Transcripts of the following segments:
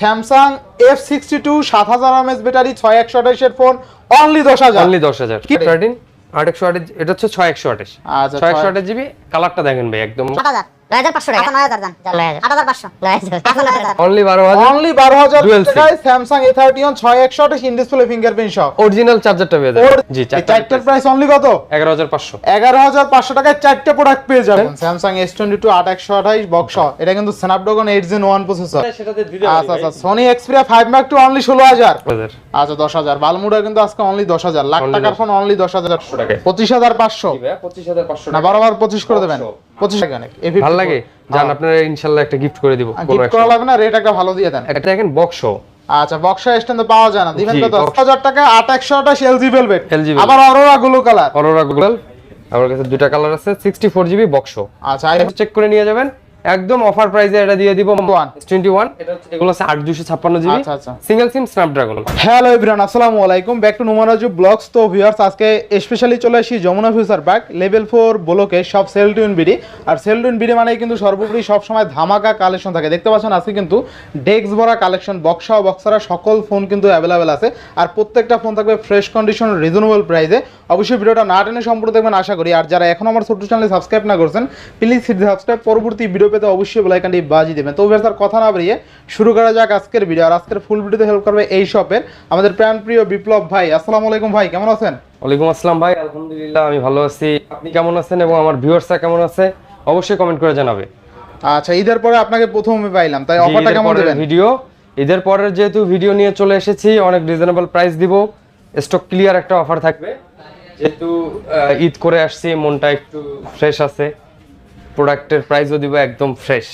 Samsung F sixty two সাত হাজার mAh battery ছয় একশো আঠাশের ফোন অনলি দশ হাজার। অনলি দশ হাজার। কি? থার্টিন আট একশো আঠাশ এটা হচ্ছে ছয় একশো আঠাশ। আচ্ছা, ছয় একশো আঠাশ জিবি কালারটা দেখেন ভাই একদম পাঁচশো টাকা। নয় হাজার দাম আট হাজার পাঁচশো। নয় হাজার। এখন নয় হাজার অনলি। টাকায় ইন ডিসপ্লে ফিঙ্গারপ্রিন্ট সহ। অরিজিনাল চার্জারটা পেয়ে যাবেন। জি চারটার চারটার প্রাইস অনলি কত? এগারো হাজার পাঁচশো। এগারো হাজার পাঁচশো টাকায় চারটে প্রোডাক্ট পেয়ে যাবেন। স্যামসাং এস টোয়েন্টি টু আট একশো আঠাইশ বক্স এটা কিন্তু প্রসেসর আচ্ছা আচ্ছা Sony Xperia five mark two only ষোলো হাজার। আচ্ছা দশ হাজার। বালমুডা কিন্তু আজকে অনলি দশ হাজার। লাখ টাকার ফোন অনলি দশ হাজার। টাকায়। পঁচিশ হাজার পাঁচশো। পঁচিশ না বারবার পঁচিশ করে দেবেন। পঁচিশ টাকা অনেক ভালো লাগে? জান আপনারা ইনশাল্লাহ একটা গিফট করে দিব গিফট করা লাগবে না রেট একটা ভালো দিয়ে দেন। এটা দেখেন বক্স আচ্ছা বক্সা স্ট্যান্ড পাওয়া যায় না। দিবেন কত দশ box- হাজার টাকা আট একশো আঠাশ এলজি ভেলভেট। আবার অরোরা গুলো কালার অরোরা গুগল আমার কাছে দুটা কালার আছে সিক্সটি ফোর জিবি বক্স আচ্ছা চেক করে নিয়ে যাবেন। একদম অফার প্রাইসে এটা দিয়ে দিব One। টোয়েন্টি ওয়ান এগুলো আছে আট দুশো ছাপ্পান্ন জিবি আচ্ছা, আচ্ছা। Single SIM Snapdragon hello everyone আসসালামু আলাইকুম। ব্যাক টু নুমারাজু ব্লগস তো ভিউয়ার্স আজকে স্পেশালি চলে আসি Jamuna future park level four ব্লকে সব সেল টুইন বিডি আর সেল টুইন বিডি মানে কিন্তু সর্বোপরি সব সময় ধামাকা কালেকশন থাকে। দেখতে পাচ্ছেন আজকে কিন্তু ডেস্ক ভরা কালেকশন বক্সা ও বক্সারা সকল ফোন কিন্তু অ্যাভেলেবেল আছে। আর প্রত্যেকটা ফোন থাকবে ফ্রেশ কন্ডিশন রিজনেবল প্রাইসে অবশ্যই ভিডিওটা না টেনে সম্পূর্ণ দেখবেন আশা করি। আর যারা এখন আমার ছোট্ট চ্যানেলে সাবস্ক্রাইব না করছেন প্লিজ সাবস্ক্রাইব পরবর্তী ভিডিও পেতে অবশ্যই বেলাইকানটি বাজি দেবেন। তো স্যার কথা না বেরিয়ে শুরু করা যাক আজকের ভিডিও আর আজকের ফুল ভিডিওতে হেল্প করবে এই শপের আমাদের প্রাণপ্রিয় বিপ্লব ভাই। আসসালামু আলাইকুম ভাই কেমন আছেন? ওয়ালাইকুম আসসালাম ভাই আলহামদুলিল্লাহ আমি ভালো আছি। আপনি কেমন আছেন এবং আমার ভিউয়ার্সরা কেমন আছে? অবশ্যই কমেন্ট করে জানাবে। আচ্ছা ঈদের পরে আপনাকে প্রথমে পাইলাম তাই অফারটা কেমন দেবেন? ভিডিও ঈদের পরের যেহেতু ভিডিও নিয়ে চলে এসেছি অনেক রিজনেবল প্রাইস দিব। স্টক ক্লিয়ার একটা অফার থাকবে। যেহেতু ঈদ করে আসছি মনটা একটু ফ্রেশ আছে। প্রোডাক্টের প্রাইসও দিব একদম ফ্রেশ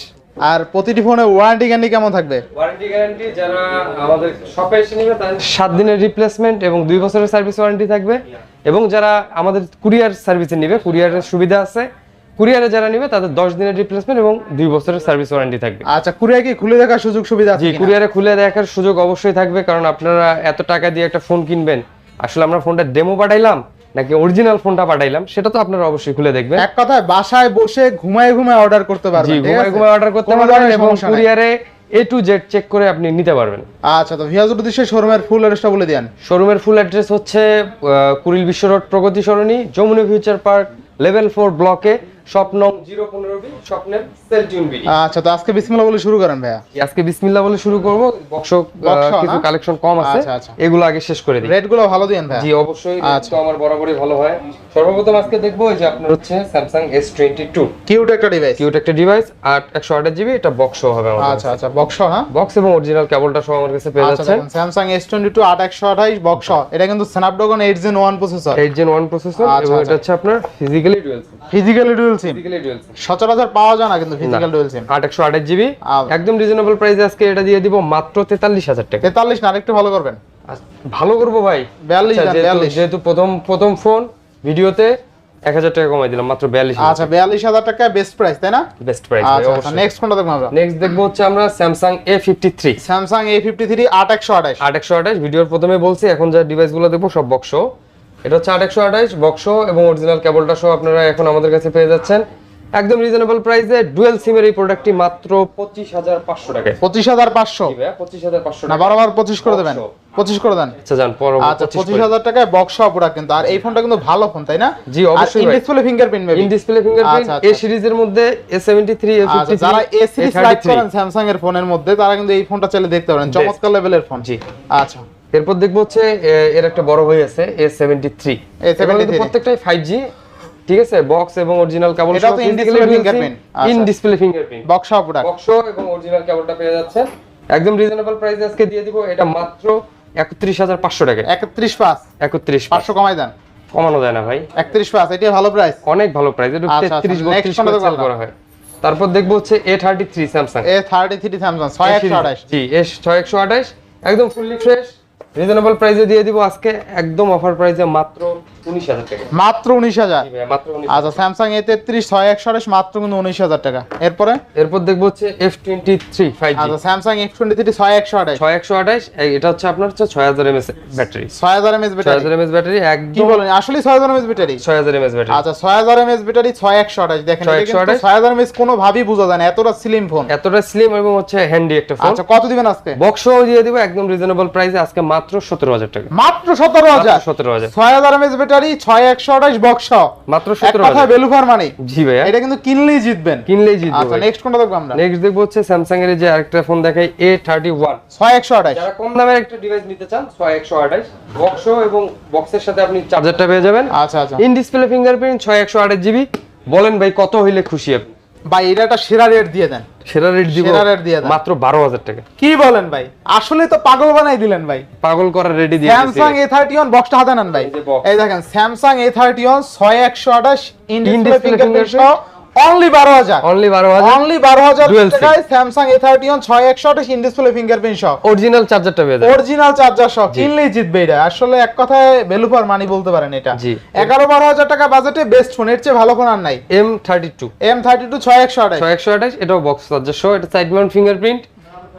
আর প্রতিটি ফোনে ওয়ারেন্টি গ্যারান্টি কেমন থাকবে? ওয়ারেন্টি গ্যারান্টি যারা আমাদের শপে এসে নেবে তাদের সাত দিনের রিপ্লেসমেন্ট এবং দুই বছরের সার্ভিস ওয়ারেন্টি থাকবে। এবং যারা আমাদের কুরিয়ার সার্ভিসে নেবে কুরিয়ারের সুবিধা আছে। কুরিয়ারে যারা নেবে তাদের দশ দিনের রিপ্লেসমেন্ট এবং দুই বছরের সার্ভিস ওয়ারেন্টি থাকবে। আচ্ছা কুরিয়ার কি খুলে দেখার সুযোগ সুবিধা আছে জি? কুরিয়ারে খুলে দেখার সুযোগ অবশ্যই থাকবে কারণ আপনারা এত টাকা দিয়ে একটা ফোন কিনবেন। আসলে আমরা ফোনটা ডেমো পাঠাইলাম নাকি অরিজিনাল ফোনটা পাঠাইলাম সেটা তো আপনারা অবশ্যই খুলে দেখবেন। এক কথায় বাসায় বসে ঘুমায় ঘুমায় অর্ডার করতে পারবেন ঘুমায় ঘুমায় অর্ডার করতে পারবেন এবং কুরিয়ারে এ টু জেড চেক করে আপনি নিতে পারবেন। আচ্ছা তো ভিয়াজুর উদ্দেশ্যে শোরুমের ফুল অ্যাড্রেসটা বলে দেন শোরুমের ফুল অ্যাড্রেস হচ্ছে Kuril Bishwa road Progoti Sarani Jamuna future park level four ব্লকে স্বপ্ন জিরো পনেরো বি স্বপ্নের বিডি। আচ্ছা তো আজকে বিসমিল্লাহ বলে শুরু করেন ভাইয়া। আজকে বিসমিল্লাহ বলে শুরু করব। বক্স কিছু কালেকশন কম আছে। আচ্ছা, আচ্ছা। এগুলো আগে শেষ করে দিই। রেটগুলো ভালো ভাইয়া। জি অবশ্যই আচ্ছা। তো আমার বরাবরই ভালো হয়। সর্বপ্রথম আজকে দেখব যে আপনার হচ্ছে Samsung S twenty two cute একটা ডিভাইস কিউট একটা ডিভাইস আর একশো আঠাশ জিবি এটা বক্স হবে আমার আচ্ছা আচ্ছা বক্স না বক্স এবং অরিজিনাল কেবলটা সহ আমার কাছে পেয়ে আচ্ছা দেখুন স্যামসাং এস টোয়েন্টি টু আট একশো বক্স এটা কিন্তু Snapdragon eight gen one processor eight gen one processor আচ্ছা, এবং আচ্ছা। এটা হচ্ছে আপনার physically dual physically dual physically dual SIM সচরাচর পাওয়া যায় না কিন্তু ফিজিক্যাল ডুয়েল সিম আট একশো আঠাশ জিবি। একদম রিজনেবল প্রাইসে আজকে এটা দিয়ে দিব মাত্র তেতাল্লিশ হাজার টাকা। তেতাল্লিশ না আরেকটু ভালো করবেন। ভালো করব ভাই। 42 যেহেতু- প্রথম প্রথম ফোন ভিডিওতে এক হাজার টাকা কমাই দিলাম মাত্র আচ্ছা বিয়াল্লিশ হাজার টাকা বেস্ট প্রাইস তাই না? বেস্ট প্রাইস আচ্ছা নেক্সট কোনটা দেখব আমরা। নেক্সট দেখব হচ্ছে আমরা Samsung A fifty three Samsung A fifty three আট একশো আঠাইশ আট একশো আঠাশ ভিডিওর প্রথমে বলছি এখন যা ডিভাইসগুলো দেখব সব বক্স এটা হচ্ছে আট একশো আঠাশ বক্স এবং অরিজিনাল কেবলটা সহ আপনারা এখন আমাদের কাছে পেয়ে যাচ্ছেন। একদম রিজনেবল প্রাইসে ডুয়েল সিমের এই প্রোডাক্টটি মাত্র পঁচিশ হাজার পাঁচশো টাকায় পঁচিশ হাজার পাঁচশো? পঁচিশ হাজার পাঁচশো না বারবার পঁচিশ করে দেবেন। পঁচিশ করে দেন। আচ্ছা যান আচ্ছা পঁচিশ হাজার টাকায় বক্স কিন্তু। আর এই ফোনটা কিন্তু ভালো ফোন তাই না? জি, অবশ্যই ভাই। Display fingerprint in display fingerprint. A সিরিজের মধ্যে A seventy three A fifty যারা এ সিরিজ লাইক করেন স্যামসাং এর ফোনের মধ্যে তারা কিন্তু এই ফোনটা চাইলে দেখতে পারেন। চমৎকার লেভেলের ফোন জি। আচ্ছা। এরপর দেখব হচ্ছে এর একটা বড় ভাই আছে এ সেভেন্টি থ্রি প্রত্যেকটাই ফাইভ জি ঠিক আছে? বক্স এবং অরিজিনাল কেবল এটাও তো in-display fingerprint। ইন আচ্ছা। ডিসপ্লে ফিঙ্গারপ্রিন্ট বক্স পুরা বক্স এবং অরিজিনাল কেবলটা পেয়ে যাচ্ছেন একদম রিজনেবল প্রাইসে আজকে দিয়ে দিব এটা মাত্র একত্রিশ হাজার পাঁচশো টাকা। একত্রিশ পাঁচ। একত্রিশ পাঁচশো কমাই দেন। কমানো যায় না ভাই। একত্রিশ পাঁচ এটাই ভালো প্রাইস অনেক ভালো প্রাইস এটা আচ্ছা, আচ্ছা, তেত্রিশ next বত্রিশ কোনটা করে হয়। তারপর দেখব হচ্ছে A thirty three Samsung A thirty three Samsung ছয় একশো আঠাইশ জি এস ছয় একশো আঠাশ। একদম ফুললি ফ্রেশ রিজনেবল প্রাইসে দিয়ে দিব আজকে একদম অফার প্রাইসে মাত্র উনিশ হাজার টাকা। মাত্র উনিশ হাজার? জি ভাইয়া, মাত্র উনিশ আচ্ছা ছয় একশো আঠাশ মাত্র কিন্তু উনিশ হাজার টাকা। এরপরে? এরপর দেখব হচ্ছে F twenty three five G আচ্ছা আঠাশ। ছয় একশো আঠাশ এটা হচ্ছে আপনার হচ্ছে ছয় হাজার এমএস ব্যাটারি ছয় হাজার এমএস ছয় ব্যাটারি হাজার এমএস ব্যাটারি কি বলেন? আসলে ছয় হাজার এমএস ব্যাটারি ছয় হাজার এমএস ব্যাটারি আচ্ছা ছয় হাজার এমএস ব্যাটারি ছয় একশো আঠাশ। দেখেন এটা কিন্তু 6128 ছয় হাজার এমএস কোনো ভাবেই বোঝা যায় না এতটা স্লিম ফোন এতটা স্লিম এবং হচ্ছে হ্যান্ডি একটা ফোন আচ্ছা কত দিবেন আজকে? বক্সও দিয়ে দিব একদম রিজনেবল প্রাইসে আজকে মাত্র সতেরো হাজার টাকা। মাত্র সতেরো হাজার? সতেরো হাজার। ছয় হাজার এমএস ব্যাটারি ছয় একশো আঠাশ বক্স মাত্র সতেরো হাজার। মানি জি ভাইয়া। এটা কিন্তু কিনলেই জিতবেন। কিনলেই জিতবো আচ্ছা নেক্সট কোনটা দেখব আমরা? নেক্সট দেখব হচ্ছে স্যামসাং এর যে আরেকটা ফোন দেখাই এ থার্টি ওয়ান ছয় একশো আঠাশ। যারা কম দামের একটা ডিভাইস নিতে চান ছয় একশো আঠাশ। বক্সও এবং বক্সের সাথে আপনি চার্জারটা পেয়ে যাবেন। আচ্ছা আচ্ছা। ইন ডিসপ্লে ফিঙ্গারপ্রিন্ট ছয় একশো আঠাশ জিবি বলেন ভাই কত হইলে খুশি আপনি? ভাই এটা একটা সেরা রেট দিয়ে দেন। সেরা রেট দিব সেরা রেট দিয়ে দেন। মাত্র বারো হাজার টাকা। কি বলেন ভাই? আসলে তো পাগল বানাই দিলেন ভাই। পাগল করার রেডি দিয়ে স্যামসাং এ থার্টি ওয়ান বক্সটা হাতে নেন ভাই। এই দেখেন স্যামসাং এ থার্টি ওয়ান ছয় একশো আঠাশ ইন In-display ডিসপ্লে ফিঙ্গারপ্রিন্ট সহ। অনলি বারো হাজার। অনলি বারো হাজার। অনলি বারো হাজার। টাকায় স্যামসাং এ থার্টি ওয়ান ছয় একশো আঠাশ ইন ডিসপ্লে ফিঙ্গারপ্রিন্ট সহ অরিজিনাল চার্জারটা পেয়ে অরিজিনাল চার্জার সহ কিনলেই জিতবে এটা আসলে এক কথায় ভ্যালু মানি বলতে পারেন এটা। এগারো বারো হাজার টাকা বাজেটে বেস্ট ফোন এর চেয়ে ভালো ফোন আর নাই। M thirty two M thirty two ছয় একশো আঠাশ। ছয় একশো আঠাশ এটাও বক্স চার্জার সহ এটা সাইড মাউন্ট ফিঙ্গারপ্রিন্ট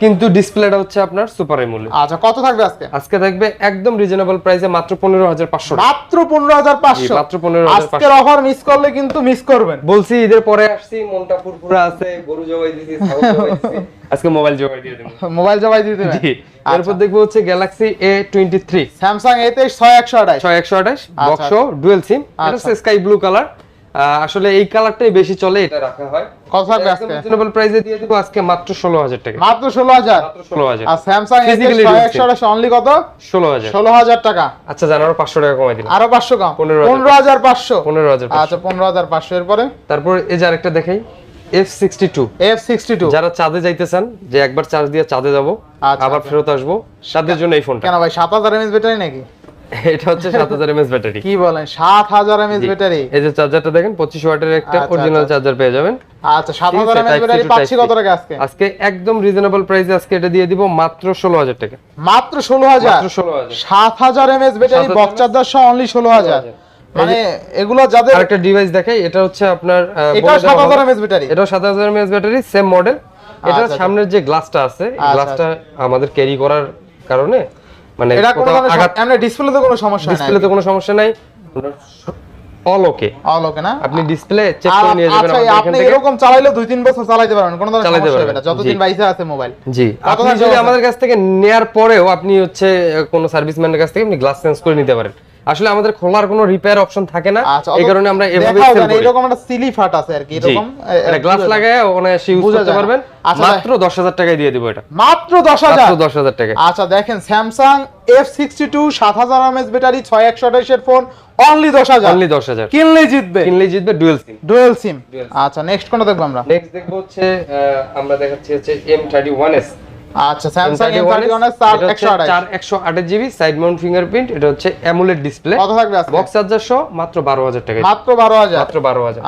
কিন্তু ডিসপ্লেটা হচ্ছে আপনার সুপার এমুলে আচ্ছা কত থাকবে আজকে? আজকে থাকবে একদম রিজনেবল প্রাইসে মাত্র পনেরো হাজার পাঁচশো মাত্র পনেরো হাজার পাঁচশো? মাত্র 15,500 আজকের অফার মিস করলে কিন্তু মিস করবেন। বলছি ঈদের পরে আসছি মনটা ফুরফুরা আছে গরু জবাই দিছি ছাগল জবাই দিছি। আজকে মোবাইল জবাই দিয়ে দেবো। মোবাইল জবাই দিতে হবে। জি এরপর দেখব হচ্ছে Galaxy A twenty three Samsung A তেইশ ছয় একশো আঠাশ। ছয় একশো আঠাশ বক্স ডুয়েল সিম এটা আচ্ছা। স্কাই ব্লু কালার আসলে এই কালারটাই বেশি চলে এটা রাখা হয়। থাকবে আজকে। রিজনেবল প্রাইসে দিয়ে দিব আজকে মাত্র ষোলো হাজার টাকা। মাত্র ষোলো হাজার? মাত্র ষোলো হাজার। আর SIM। আঠাশ অনলি কত? ষোলো হাজার। ষোলো হাজার টাকা। আচ্ছা জান আরও পাঁচশো টাকা কমাই দিলাম আরও পাঁচশো কম? 15,000 পনেরো হাজার পাঁচশো? পনেরো হাজার আচ্ছা পনেরো হাজার পাঁচশো এরপরে? তারপর এই যে আরেকটা দেখাই F sixty two F sixty two যারা চাঁদে যাইতে চান যে একবার চার্জ দিয়ে চাঁদে যাব আচ্ছা, আবার আচ্ছা। ফেরত আসব তাদের জন্য এই ফোনটা কেন ভাই সাত হাজার এমএস ব্যাটারি নাকি? এটা হচ্ছে সাত হাজার এমএস ব্যাটারি। কি বলেন সাত হাজার এমএস ব্যাটারি? এই যে চার্জারটা দেখেন পঁচিশ ওয়াটের একটা আচ্ছা, অরিজিনাল আচ্ছা। চার্জার পেয়ে যাবেন। আচ্ছা সাত ঠিক হাজার আছে, এমএস ব্যাটারি পাচ্ছি কত টাকা আজকে? আজকে একদম রিজনেবল প্রাইসে আজকে এটা দিয়ে দিব মাত্র ষোলো হাজার টাকা। মাত্র ষোলো হাজার? মাত্র ষোলো হাজার। সাত হাজার এমএস ব্যাটারি 7,000 বক্স চার্জার সহ অনলি ষোলো হাজার। 16,000 মানে এগুলো যাদের আরেকটা ডিভাইস দেখাই এটা হচ্ছে আপনার এটা বলে সাত দেওয়া হাজার হবে। MAh battery? এটাও সাত হাজার এমএস ব্যাটারি সেম মডেল এটা আচ্ছা। সামনের যে গ্লাসটা আছে আচ্ছা, গ্লাসটা আমাদের ক্যারি করার কারণে মানে এটা কোনো কোথাও আঘাত ডিসপ্লেতে কোনো সমস্যা নাই। ডিসপ্লেতে কোনো সমস্যা নাই। অল ওকে অল ওকে না? আপনি ডিসপ্লে চেক করে নিয়ে যাবেন আচ্ছা আপনি এরকম চালাইলে দুই তিন বছর চালাতে পারবেন কোনো ধরনের সমস্যা হবে না। যতদিন। বাইসে আছে মোবাইল জি। আপনি যদি আমাদের কাছ থেকে নেয়ার পরেও আপনি হচ্ছে কোনো সার্ভিসম্যানের কাছ থেকে আপনি গ্লাস চেঞ্জ করে নিতে পারেন। আসলে আমাদের খোলার কোনো রিপেয়ার অপশন থাকে না। আচ্ছা এই কারণে আমরা এভাবে সেল করি। এরকম একটা সিলি ফাট আছে আর কি এরকম এটা গ্লাস লাগায় অনায়াসে ইউজ করতে পারবেন। আচ্ছা, মাত্র দশ হাজার টাকায় দিয়ে দিব এটা। মাত্র দশ হাজার? মাত্র দশ হাজার টাকা আচ্ছা দেখেন স্যামসাং এফ সিক্সটি টু সাত হাজার এমএস ব্যাটারি ছয় একশো আঠাশের ফোন অনলি দশ হাজার। অনলি দশ হাজার। কিনলেই জিতবে। কিনলেই জিতবে ডুয়েল সিম ডুয়েল সিম আচ্ছা নেক্সট কোনটা দেখব আমরা? নেক্সট দেখব হচ্ছে আমরা দেখাচ্ছি হচ্ছে এম থার্টি ওয়ান এস আচ্ছা সাইড মাউন্ট ফিঙ্গারপ্রিন্ট এটা হচ্ছে ডিসপ্লে কত থাকবে আজকে? বক্স চার্জার সহ মাত্র টাকা। মাত্র মাত্র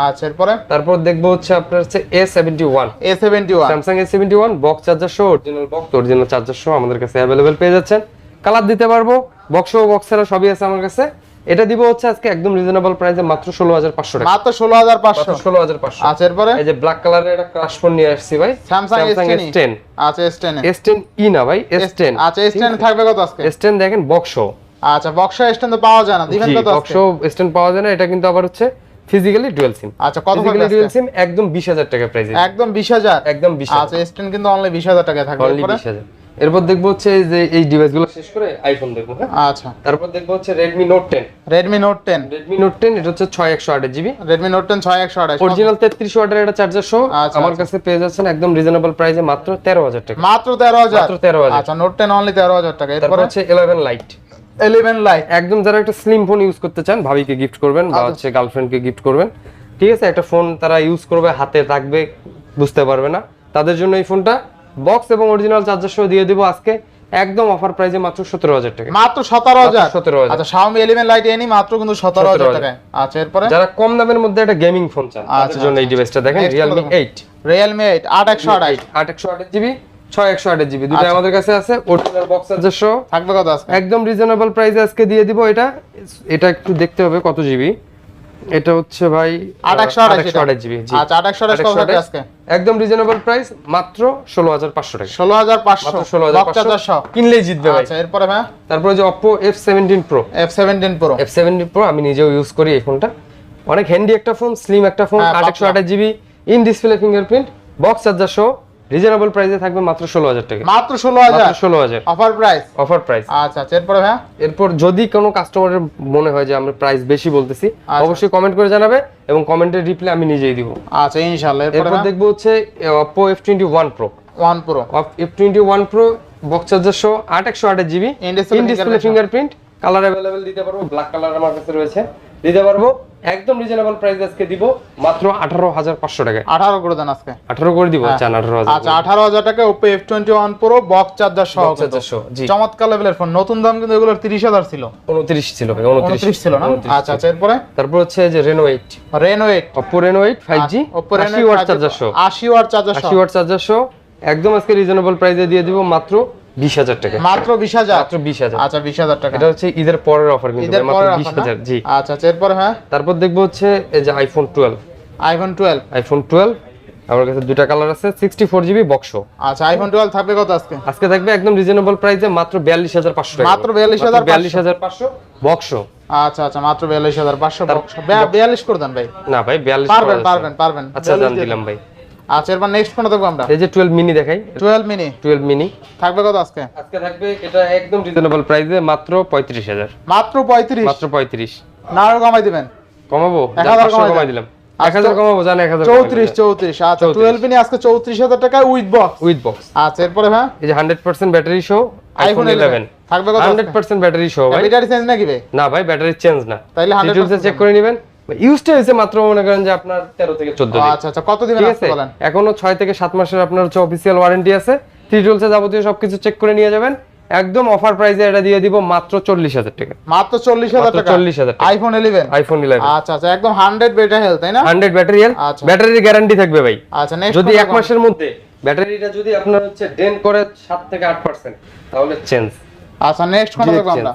আচ্ছা এরপরে? তারপর দেখব হচ্ছে আপনার হচ্ছে বক্স চার্জার সহ অরিজিনাল বক্স অরিজিনাল চার্জার সহ আমাদের কাছে পেয়ে যাচ্ছেন। কালার দিতে পারব বক্স বক্স ছাড়া সবই আছে আমার কাছে। এটা দিব হচ্ছে আজকে একদম রিজনেবল প্রাইসে মাত্র 16500 টাকা। মাত্র 16500 16500 আচ্ছা এরপরে? এই যে ব্ল্যাক কালারের একটা ক্রাশ ফোন নিয়ে আসছি ভাই। Samsung S10 আচ্ছা S10 S10 কি না ভাই? S10 আচ্ছা S10 থাকবে কত আজকে? S10 দেখেন বক্স আচ্ছা বক্স S10 তো পাওয়া যায় না। দিবেন তো আজকে। বক্স S10 পাওয়া যায় না। এটা কিন্তু আবার হচ্ছে ফিজিক্যালি ডুয়াল সিম আচ্ছা কত ফিজিক্যালি ডুয়াল সিম একদম 20000 টাকা প্রাইস একদম 20000 একদম 20000 আচ্ছা S10 কিন্তু অনলি 20000 টাকা থাকবে। অনলি 20000 এরপর দেখব হচ্ছে এই যে এই ডিভাইসগুলো শেষ করে আইফোন দেখব হ্যাঁ? আচ্ছা। তারপর দেখব হচ্ছে Redmi note ten Redmi note ten Redmi note ten এটা হচ্ছে ছয় একশো আট জিবি রেডমি নোট টেন ছয় একশো আঠাশ। অরিজিনাল তেত্রিশ ওয়াটের একটা চার্জার সহ। আচ্ছা, আমার আচ্ছা। কাছে পেয়ে যাচ্ছেন একদম রিজনেবল প্রাইসে মাত্র তেরো হাজার টাকা। মাত্র তেরো হাজার? মাত্র 13,000 আচ্ছা নোট টেন অনলি তেরো হাজার টাকা। এরপর? হচ্ছে ইলেভেন লাইট ইলেভেন লাইট একদম যারা একটা স্লিম ফোন ইউজ করতে চান ভাবিকে গিফট করবেন বা আচ্ছা। হচ্ছে গার্লফ্রেন্ডকে গিফট করবেন ঠিক আছে? একটা ফোন তারা ইউজ করবে হাতে থাকবে বুঝতে পারবে না। তাদের জন্য এই ফোনটা বক্স এবং অরিজিনাল চার্জার সহ দিয়ে দিব আজকে একদম অফার প্রাইসে মাত্র সতেরো হাজার টাকা। মাত্র সতেরো হাজার? মাত্র 17,000 আচ্ছা শাওমি ইলেভেন লাইট এনি মাত্র কিন্তু সতেরো 17,000 টাকায়। আচ্ছা এরপরে? যারা কম দামের মধ্যে একটা গেমিং ফোন চান তাদের আচ্ছা, জন্য এই আচ্ছা, ডিভাইসটা দেখেন একশো আঠাশ আট একশো আঠাশ জিবি ছয় একশো আটের জিবি দুটো আচ্ছা। আমাদের কাছে আছে অরিজিনাল বক্স চার্জার সহ। থাকবে কত আজকে? একদম রিজনেবল প্রাইসে আজকে দিয়ে দিব এটা। এটা একটু দেখতে হবে কত জিবি এটা হচ্ছে ভাই আট একশো আট একশো আটের জিবি আচ্ছা আট একশো আট কত থাকবে আজকে? একদম রিজনেবল প্রাইস মাত্র ষোলো হাজার পাঁচশো টাকা। ষোলো হাজার পাঁচশো। মাত্র ষোলো হাজার বক্স চার্জার সহ কিনলেই জিতবে ভাই। আচ্ছা এরপরে ভাই? তারপরে যে pro F seventeen pro F seventeen pro আমি নিজেও ইউজ করি এই ফোনটা অনেক হ্যান্ডি একটা ফোন স্লিম একটা ফোন হ্যাঁ, আট একশো পাতলা। আঠাশ GB in display fingerprint box charger সহ রিজনেবল প্রাইসে থাকবে মাত্র ষোলো হাজার টাকা। মাত্র ষোলো হাজার? মাত্র ষোলো হাজার। অফার প্রাইস অফার প্রাইস আচ্ছা আচ্ছা এরপরে ভাই এরপর যদি কোনো কাস্টমারের মনে হয় যে আমরা প্রাইস বেশি বলতেছি আচ্ছা। অবশ্যই কমেন্ট করে জানাবে এবং কমেন্টের রিপ্লাই আমি নিজেই দিব। আচ্ছা ইনশাল্লাহ এরপরে দেখব হচ্ছে pro one pro F twenty one pro box charger সহ আট একশো আটের GB In display in display fingerprint colour available দিতে পারব ব্ল্যাক কালার আমার কাছে রয়েছে। দিতে পারব। একদম রিজনেবল প্রাইস আজকে দিব মাত্র আঠারো হাজার পাঁচশো টাকায়। আঠারো করে দেন আজকে। আঠারো করে দিব চান আঠারো হাজার আচ্ছা আঠারো হাজার টাকা Oppo F twenty one pro box charger সহ জি। চমৎকার লেভেলের ফোন নতুন দাম কিন্তু এগুলোর তিরিশ হাজার ছিল। উনত্রিশ ছিল ভাই উনত্রিশ। ছিল না? আচ্ছা আচ্ছা এরপরে? তারপর হচ্ছে যে Reno eight Reno eight Oppo Reno eight five G Oppo Reno আশি ওয়াট চার্জার সহ। আশি ওয়াট চার্জার সহ। আশি ওয়াট চার্জার সহ। একদম আজকে রিজনেবল প্রাইসে দিয়ে দিব মাত্র বিশ হাজার টাকা। মাত্র বিশ হাজার? মাত্র বিশ হাজার। আচ্ছা বিশ হাজার টাকা। এটা হচ্ছে ঈদের পরের অফার কিন্তু ঈদের ভাই, পরে মাত্র বিশ হাজার জি। আচ্ছা আচ্ছা এরপরে হ্যাঁ? তারপর দেখব হচ্ছে এই যে iPhone twelve iPhone twelve iPhone twelve আমার কাছে দুটা কালার আছে সিক্সটি ফোর জিবি বক্স আচ্ছা আইফোন টুয়েলভ থাকবে কত আজকে? আজকে থাকবে একদম রিজনেবল প্রাইসে মাত্র বিয়াল্লিশ হাজার পাঁচশো টাকা। মাত্র 42,500 বিয়াল্লিশ হাজার পাঁচশো বক্স আচ্ছা আচ্ছা মাত্র বিয়াল্লিশ হাজার পাঁচশো বিয়াল্লিশ করে দেন ভাই। না ভাই বিয়াল্লিশ পারবেন পারবেন পারবেন। আচ্ছা জান দিলাম ভাই। আচ্ছা এরপর নেক্সট ফোন দেখব আমরা? এই যে টুয়েলভ মিনি দেখাই। টুয়েলভ মিনি টুয়েলভ মিনি থাকবে কত আজকে? আজকে থাকবে এটা একদম রিজনেবল প্রাইসে মাত্র পঁয়ত্রিশ হাজার। মাত্র পঁয়ত্রিশ? মাত্র পঁয়ত্রিশ। না আরও কমাই দিবেন। কমাবো? এক যান, হাজার পাঁচশো কমাই কমাই দিলাম। আচ্ছা, এক হাজার কমাবো জান এক হাজার চৌত্রিশ চৌত্রিশ। আচ্ছা 34 টুয়েলভ মিনি আজকে চৌত্রিশ হাজার টাকায় উইথ বক্স উইথ বক্স আচ্ছা এরপরে হ্যাঁ এই যে hundred percent battery show iPhone iPhone eleven থাকবে কত হান্ড্রেড পার্সেন্ট ব্যাটারি শো ভাই? ব্যাটারি চেঞ্জ নাকি ভাই? না ভাই ব্যাটারি চেঞ্জ না। তাইলে 100% চেক করে নেবেন। ইউজটা হয়েছে মাত্র মনে করেন যে আপনার তেরো থেকে চোদ্দ আচ্ছা আচ্ছা কত আছে? এখনও ছয় থেকে সাত মাসের আপনার হচ্ছে অফিসিয়াল ওয়ারেন্টি আছে। টিটুলসে যাবতীয় সবকিছু চেক করে নিয়ে যাবেন। একদম অফার প্রাইসে এটা দিয়ে দিব মাত্র চল্লিশ হাজার টাকা। মাত্র চল্লিশ হাজার টাকা? 40,000 টাকা। আইফোন ইলেভেন আইফোন ইলেভেন আচ্ছা আচ্ছা একদম হান্ড্রেড ব্যাটারি হেলথ তাই না? হান্ড্রেড ব্যাটারি আচ্ছা। ব্যাটারির গ্যারান্টি থাকবে ভাই। আচ্ছা যদি এক মাসের মধ্যে ব্যাটারিটা যদি আপনার হচ্ছে ডেন করে সাত থেকে আট পার্সেন্ট তাহলে চেঞ্জ আচ্ছা নেক্সট কোন দেখব আমরা।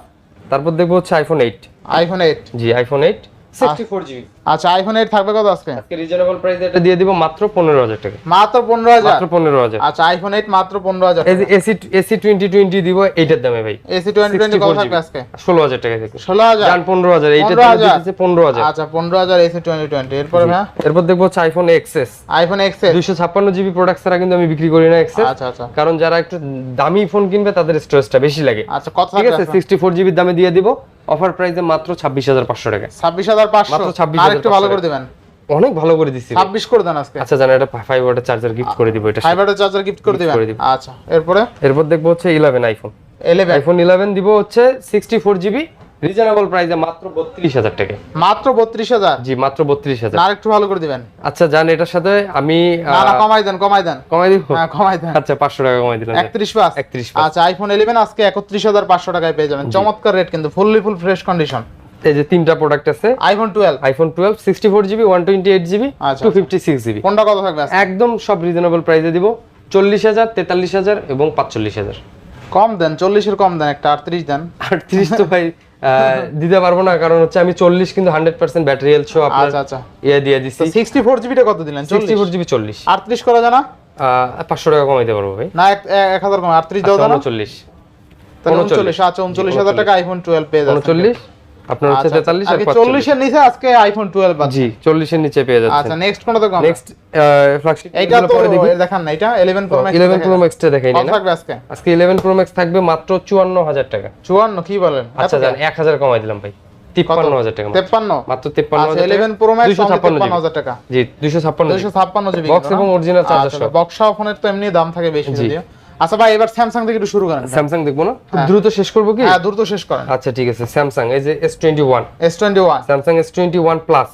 তারপর দেখব হচ্ছে আইফোন এইট আইফোন এইট জি iPhone eight sixty four GB আচ্ছা আইফোন এইট থাকবে কত আজকে? আজকে রিজনেবল প্রাইসে এটা দিয়ে দিব মাত্র পনেরো হাজার টাকা। মাত্র পনেরো হাজার? মাত্র পনেরো হাজার। আচ্ছা আইফোন এইট মাত্র পনেরো হাজার এই যে এসি এসি টোয়েন্টি টোয়েন্টি দিব এইটার দামে ভাই। এসি টোয়েন্টি টোয়েন্টি কত থাকবে আজকে? ষোলো হাজার টাকা থেকে। ষোলো হাজার? জান পনেরো হাজার এইটার 15,000 দাম দিতেছে পনেরো হাজার। আচ্ছা পনেরো হাজার এসি টোয়েন্টি টোয়েন্টি এরপরে হ্যাঁ এরপর দেখব হচ্ছে আইফোন এক্সএস আইফোন দুইশো ছাপ্পান্ন জিবি প্রোডাক্ট ছাড়া কিন্তু আমি বিক্রি করি না এক্সএস আচ্ছা আচ্ছা। কারণ যারা একটু দামি ফোন কিনবে তাদের স্টোরেজটা বেশি লাগে। আচ্ছা কত ঠিক আছে সিক্সটি ফোর জিবির দামে দিয়ে দিব। অফার প্রাইসে মাত্র ছাব্বিশ হাজার পাঁচশো টাকা। ছাব্বিশ হাজার পাঁচশো। মাত্র 26,500 আর একটু ভালো করে দিবেন। অনেক ভালো করে দিচ্ছি ছাব্বিশ করে দেন আজকে। আচ্ছা জানো এটা ফাইভ ওয়াটের চার্জার গিফট করে দিব এটা ফাইবারের চার্জার গিফট করে দিবেন? আচ্ছা এরপরে? এরপর দেখব হচ্ছে eleven iPhone eleven iPhone eleven দিব হচ্ছে জিবি রিজনেবল প্রাইসে মাত্র বত্রিশ হাজার টাকা মাত্র বত্রিশ হাজার? জি মাত্র বত্রিশ হাজার। আর একটু ভালো করে দিবেন। আচ্ছা জান এটার সাথে আমি না না কমাই দেন কমাই দেন। কমাই দিব? হ্যাঁ কমাই দেন। আচ্ছা পাঁচশো টাকা কমাই দিলাম। একত্রিশ পাঁচ একত্রিশ আচ্ছা আইফোন ইলেভেন আজকে একত্রিশ হাজার পাঁচশো টাকায় পেয়ে যাবেন। চমৎকার রেট কিন্তু ফুললি ফুল ফ্রেশ কন্ডিশন এই যে তিনটা প্রোডাক্ট আছে iPhone twelve iPhone twelve sixty four GB one twenty eight GB আচ্ছা, টু ফিফটি সিক্স জিবি কোনটা কত থাকবে? একদম সব রিজনেবল প্রাইসে দিব চল্লিশ হাজার তেতাল্লিশ হাজার এবং পাঁচচল্লিশ হাজার। কম দেন চল্লিশের কম দেন একটা আটত্রিশ দেন। আটত্রিশ তো ভাই দিতে পারব না কারণ হচ্ছে আমি চল্লিশ কিন্তু hundred percent battery health show আপনার আচ্ছা আচ্ছা। ইয়ে দিয়ে সিক্সটি ফোর জিবিটা কত দিলেন? সিক্সটি চল্লিশ ফোর জিবি চল্লিশ। আটত্রিশ করা জানা পাঁচশো টাকা কমাইতে পারব ভাই। না এক এক হাজার কম আটত্রিশ দেওয়া আচ্ছা, জানা উনচল্লিশ। তাহলে উনচল্লিশ। উনচল্লিশ আচ্ছা উনচল্লিশ হাজার টাকা আইফোন টুয়েলভ পেয়ে যাবেন উনচল্লিশ। আপনার হচ্ছে তেতাল্লিশ আর আগে পাঁচচল্লিশ। চল্লিশের নিচে আজকে আইফোন টুয়েলভ আছে জি চল্লিশের নিচে পেয়ে যাচ্ছে আচ্ছা নেক্সট কোনটা নেক্সট ফ্ল্যাগশিপ এইটা তো দেখান না এটা eleven pro max eleven pro ম্যাক্সটা দেখাই না থাকবে আজকে? আজকে ইলেভেন প্রো ম্যাক্স থাকবে মাত্র চুয়ান্ন হাজার টাকা। চুয়ান্ন কি বলেন? আচ্ছা জান এক হাজার কমাই দিলাম ভাই। তিপ্পান্ন হাজার টাকা মাত্র। তেপ্পান্ন? মাত্র তিপ্পান্ন আচ্ছা হাজার ইলেভেন প্রো ম্যাক্স দুইশো ছাপ্পান্ন তেপ্পান্ন হাজার টাকা। জি দুইশো ছাপ্পান্ন দুইশো ছাপ্পান্ন জিবি বক্স এবং অরিজিনাল চার্জার বক্স ফোনের তো এমনি দাম থাকে বেশি যদিও। আচ্ছা ভাই এবার স্যামসাং থেকে একটু শুরু করেন স্যামসাং দেখব না? খুব দ্রুত শেষ করব কি? হ্যাঁ দ্রুত শেষ করেন। আচ্ছা ঠিক আছে। স্যামসাং এই যে S twenty one S twenty one Samsung S twenty one plus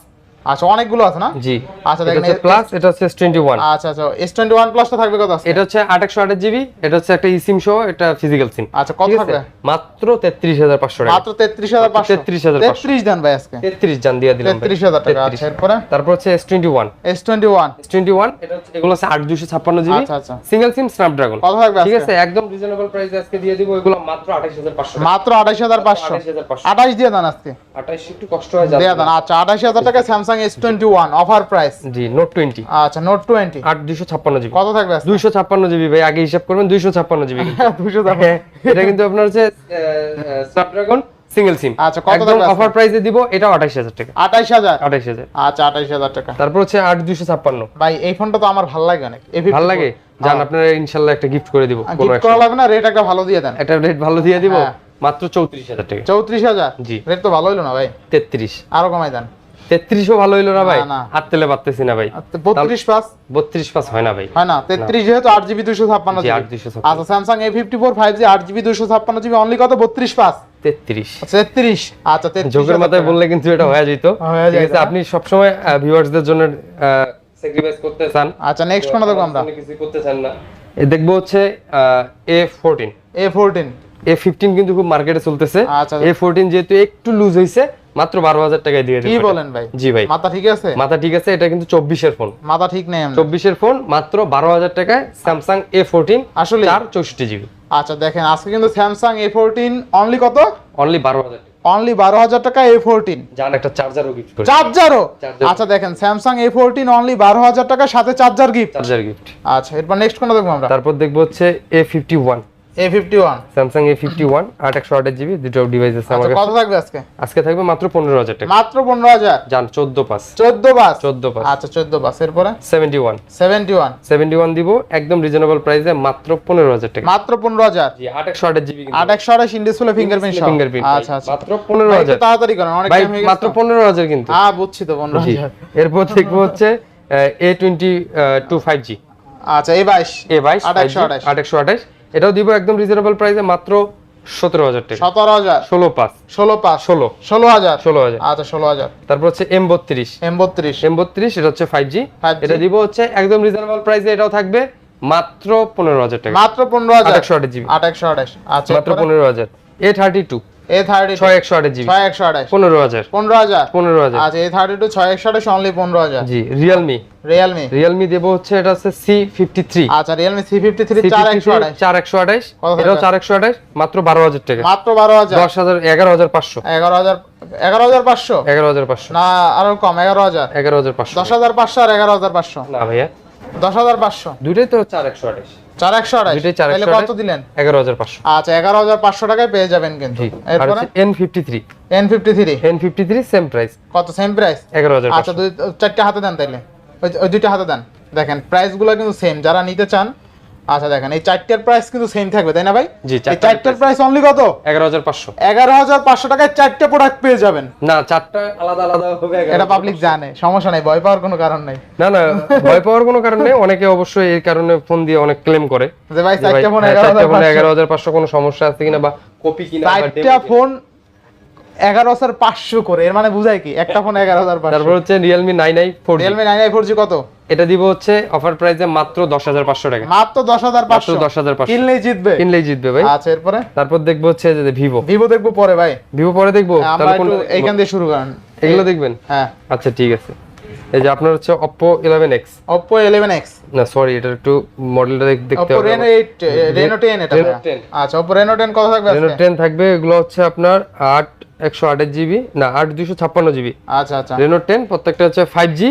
আচ্ছা অনেকগুলো আছে না? জি। আচ্ছা, দেখেন, হচ্ছে এ- প্লাস এটা হচ্ছে এস টোয়েন্টি ওয়ান আচ্ছা আচ্ছা এস টোয়েন্টি ওয়ান প্লাসটা থাকবে কত আজকে? এটা হচ্ছে আঠাশশো আঠাশ জিবি এটা হচ্ছে একটা ইসিম সহ এটা ফিজিক্যাল সিম আচ্ছা, কত থাকবে? মাত্র তেত্রিশ হাজার পাঁচশো টাকা। মাত্র তেত্রিশ হাজার পাঁচশো। 33,500 তেত্রিশ দেন ভাই আজকে। তেত্রিশ জান দিয়ে দিলাম ভাই। তেত্রিশ হাজার টাকা আচ্ছা এরপরে? তারপর হচ্ছে S twenty one S twenty one S twenty one এটা হচ্ছে এগুলো দুশো ছাপ্পান্ন জিবি আচ্ছা, আচ্ছা। সিঙ্গেল সিম স্ন্যাপড্রাগন কত থাকবে ঠিক আছে? একদম রিজনেবল প্রাইসে আজকে দিয়ে দিব এগুলো মাত্র আঠাশ হাজার পাঁচশো মাত্র আঠাশ হাজার পাঁচশো। 28,500 আঠাশ দিয়ে দেন আজকে। আঠাশ একটু কষ্ট হয়ে যাবে দিয়ে দেন আচ্ছা আঠাশ হাজার টাকা Samsung S twenty one offer price জি নোট আচ্ছা নোট টোয়েন্টি আট দুশো জিবি কত থাকবে আজকে? দুইশো ছাপ্পান্ন জিবি ভাই আগে হিসাব করবেন দুইশো ছাপ্পান্ন জিবি দুশো টাকা এটা কিন্তু আপনার হচ্ছে স্ন্যাপড্রাগন সিঙ্গেল সিম আচ্ছা, কত একদম অফার প্রাইসে দিব এটা আঠাশ হাজার টাকা। আঠাশ হাজার? আচ্ছা আঠাশ হাজার টাকা। তারপর হচ্ছে আট দুইশো ছাপ্পান্ন। ভাই এই ফোনটা তো আমার ভালো লাগে অনেক। ভালো লাগে? জান আপনার ইনশাল্লাহ একটা গিফট করে দিব গিফট করা লাগবে না রেট একটা ভালো দিয়ে দেন। একটা রেট ভালো দিয়ে দিব হ্যাঁ। মাত্র চৌত্রিশ হাজার টাকা। চৌত্রিশ হাজার? জি। রেট তো ভালো হইল না ভাই? তেত্রিশ। আরও কমাই দেন। তেত্রিশও ভালো হইল না ভাই। হাত তেলে পারতেছি না ভাই। বত্রিশ পাঁচ বত্রিশ পাস হয় না ভাই। হয় না তেত্রিশ যেহেতু আট জিবি দুশো ছাপ্পান্ন জি, 256 আচ্ছা Samsung A fifty four five G আট জিবি দুশো ছাপ্পান্ন জিবি অনলি কত? বত্রিশ পাঁচ তেত্রিশ। তেত্রিশ। আচ্ছা মাথায় বললে কিন্তু এটা হয়ে যেত ঠিক আছে আপনি সবসময় ভিউয়ার্সদের জন্য স্যাক্রিফাইস করতে চান। আচ্ছা নেক্সট কোনটা দেখব আমরা? কিছু করতে চান না। এ দেখব হচ্ছে A fourteen A fourteen A fifteen কিন্তু খুব মার্কেটে চলতেছে। আচ্ছা। এ ফোরটিন যেহেতু একটু লুজ হয়েছে মাত্র বারো হাজার টাকায় দিয়ে কি বলেন ভাই? জি ভাই। মাথা ঠিক আছে? মাথা ঠিক আছে এটা কিন্তু চব্বিশের ফোন। মাথা ঠিক নেই আমরা। চব্বিশের ফোন মাত্র বারো হাজার টাকায় স্যামসাং এ ফোরটিন আসলে? চার চৌষট্টি জিবি। আচ্ছা দেখেন আজকে কিন্তু স্যামসাং এ ফোরটিন অনলি কত? অনলি বারো হাজার অনলি বারো হাজার টাকা এ ফোরটিন যান একটা চার্জারও গিফট চার্জারও আচ্ছা দেখেন স্যামসাং এ ফোরটিন অনলি বারো হাজার টাকা সাথে চার্জার গিফট চার্জার গিফট আচ্ছা এরপর নেক্সট কোনটা দেখব আমরা? তারপর দেখব হচ্ছে A fifty one A51 Samsung A51 8 GB দুটো ডিভাইস আছে আমার কত থাকবে আজকে? আজকে থাকবে মাত্র 15000 টাকা। মাত্র 15000 জান 14 পাস। 14 পাস? 14 পাস। আচ্ছা 14 পাস। এরপরে? 71 71 71 দিব একদম রিজনেবল প্রাইসে মাত্র 15000 টাকা। মাত্র 15000 জি 8 128 জিবি 8 128 ইন ডিসপ্লে ফিঙ্গারপ্রিন্ট সহ? ফিঙ্গারপ্রিন্ট আচ্ছা আচ্ছা। মাত্র 15000 তাড়াতাড়ি করেন অনেক টাইম হয়ে গেছে মাত্র 15000 কিন্তু। হ্যাঁ বুঝছি তো 15000 এরপর দেখব হচ্ছে A22 5G আচ্ছা A22 A22 8 128 এটাও দিব একদম রিজনেবল প্রাইসে মাত্র সতেরো হাজার টাকা। সতেরো হাজার। ষোলো পাঁচ। ষোলো পাঁচ। ষোলো। ষোলো হাজার। ষোলো হাজার। আচ্ছা ষোলো হাজার। তারপর হচ্ছে এম বত্রিশ। এম বত্রিশ। এম বত্রিশ এটা হচ্ছে ফাইভ জি এটা দিব হচ্ছে একদম রিজনেবল প্রাইসে এটাও থাকবে মাত্র পনেরো হাজার টাকা। মাত্র পনেরো হাজার। একশো আঠাশ জিবি। আট একশো আঠাশ। আচ্ছা মাত্র পনেরো হাজার। A thirty two A thirty ছয় একশো আঠাশ জিবি। ছয় একশো আঠাশ। পনেরো হাজার। পনেরো হাজার? পনেরো হাজার। আচ্ছা এ থার্টি টু ছয় একশো আঠাশ অনলি পনেরো হাজার। জি রিয়েলমি রিয়েলমি রিয়েলমি দেবো হচ্ছে এটা হচ্ছে সি ফিফটি থ্রি আচ্ছা রিয়েলমি সি ফিফটি থ্রি চার একশো আঠাশ। চার একশো আঠাশ এটাও চার একশো আঠাশ মাত্র বারো হাজার টাকা। মাত্র বারো হাজার। দশ হাজার এগারো হাজার পাঁচশো। এগারো হাজার এগারো হাজার পাঁচশো? এগারো হাজার পাঁচশো। না আরও কম এগারো হাজার। এগারো হাজার পাঁচশো। দশ হাজার পাঁচশো আর এগারো হাজার পাঁচশো। না ভাইয়া। দশ হাজার পাঁচশো। দুটোই তো চার একশো আঠাশ। চার একশো কত দিলেন? এগারো হাজার পাঁচশো। আচ্ছা এগারো হাজার পাঁচশো টাকায় পেয়ে যাবেন কিন্তু। এরপরে? N fifty three N fifty three N fifty three same price কত? সেম প্রাইস এগারো হাজার আচ্ছা দুই চারটে হাতে দেন তাইলে। ওই ওই দুইটা হাতে দেন। দেখেন প্রাইসগুলো কিন্তু সেম যারা নিতে চান আচ্ছা দেখেন এই চারটার প্রাইস কিন্তু সেম থাকবে তাই না ভাই? জি, চারটার প্রাইস অনলি কত? এগারো হাজার পাঁচশো। এগারো হাজার পাঁচশো টাকায় চারটে প্রোডাক্ট পেয়ে যাবেন। না চারটা আলাদা আলাদা হবে এটা পাবলিক জানে সমস্যা নেই ভয় পাওয়ার কোনো কারণ নেই। না না ভয় পাওয়ার কোনো কারণ নেই অনেকে অবশ্যই এই কারণে ফোন দিয়ে অনেক ক্লেম করে। যে ভাই চারটে ফোন হ্যাঁ, এগারো হাজার পাঁচশো। কোনো সমস্যা আছে কিনা বা কপি কিনা চারটা ফোন এগারো হাজার পাঁচশো করে এর মানে বুঝায় কি? একটা ফোন এগারো হাজার তারপর হচ্ছে Realme nine i four Realme nine i four G কত? এটা দিব হচ্ছে অফার প্রাইসে মাত্র দশ হাজার পাঁচশো টাকা। মাত্র দশ হাজার পাঁচশো। দশ হাজার পাঁচশো। কিনলেই জিতবে। কিনলেই জিতবে ভাই। আচ্ছা এরপরে? তারপর দেখব হচ্ছে যে ভিভো ভিভো দেখব পরে ভাই। ভিভো পরে দেখব। এইখান দিয়ে শুরু করেন। এগুলো দেখবেন? হ্যাঁ। আচ্ছা ঠিক আছে। এই যে আপনার হচ্ছে ইলেভেন এক্স Oppo 11X না সরি এটা একটু মডেলটা দেখতে হবে Oppo Reno 8 Reno 10 এটা Reno 10 আচ্ছা Oppo Reno 10 কত থাকবে আজকে? টেন থাকবে এগুলো হচ্ছে আপনার আট একশো আঠাশ জিবি না আট দুশো ছাপ্পান্ন জিবি আচ্ছা আচ্ছা। Reno 10 প্রত্যেকটা হচ্ছে ফাইভ জি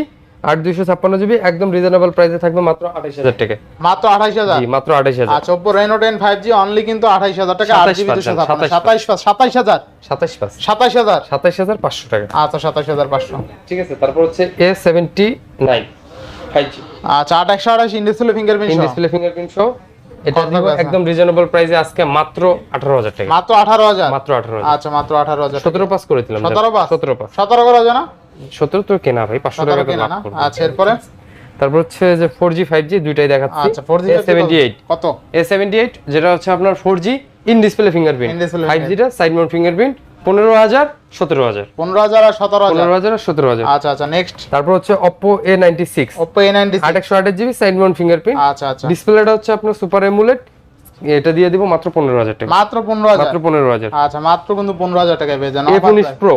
আট দুশো ছাপ্পান্ন জিবি একদম রিজনেবল প্রাইসে থাকবে মাত্র আঠাশ হাজার টাকা। মাত্র 28000 জি মাত্র আঠাশ হাজার। আচ্ছা Oppo Reno 10 5G অনলি কিন্তু 28000 টাকা 27 8GB পাচ্ছেন, 256 27 27 27000 সাতাশ পাঁচ 27000 সাতাশ হাজার? পাঁচশো টাকা। আচ্ছা 27500 ঠিক আছে তারপর হচ্ছে A seventy nine five G আচ্ছা 828 ইন ডিসপ্লে ফিঙ্গারপ্রিন্ট ইন সহ? ডিসপ্লে ফিঙ্গারপ্রিন্ট এটা থাকবে আজকে? একদম রিজনেবল প্রাইসে আজকে মাত্র হাজার টাকা। মাত্র 18000 মাত্র হাজার। আচ্ছা মাত্র 18000 সতেরো পাস করে দিলাম 17 পাস? সতেরো পাস। 17 করে আছে না? সতেরো তো কেনা ভাই পাঁচশো টাকা কেনা আচ্ছা এরপরে? তারপর হচ্ছে যে ফোর জি ফাইভ জি দুইটাই দেখাচ্ছি। আচ্ছা 4G এ সেভেন্টি এইট কত? এ সেভেন্টি এইট যেটা হচ্ছে আপনার four G in display fingerprint In display five জিটা side mount fingerprint পনেরো হাজার সতেরো হাজার। পনেরো হাজার আর সতেরো হাজার। পনেরো হাজার আর সতেরো হাজার। আচ্ছা আচ্ছা নেক্সট তারপর হচ্ছে Oppo A ninety six Oppo A ninety আট একশো আটের জিবি সাইড মাউন্ট ফিঙ্গারপ্রিন্ট আচ্ছা আচ্ছা। ডিসপ্লেটা হচ্ছে আপনার সুপার এমুলেট এটা দিয়ে দিব মাত্র পনেরো হাজার টাকা। মাত্র পনেরো হাজার। মাত্র পনেরো হাজার। আচ্ছা মাত্র কিন্তু পনেরো হাজার টাকায় পেয়ে যান। এফ উনিশ প্রো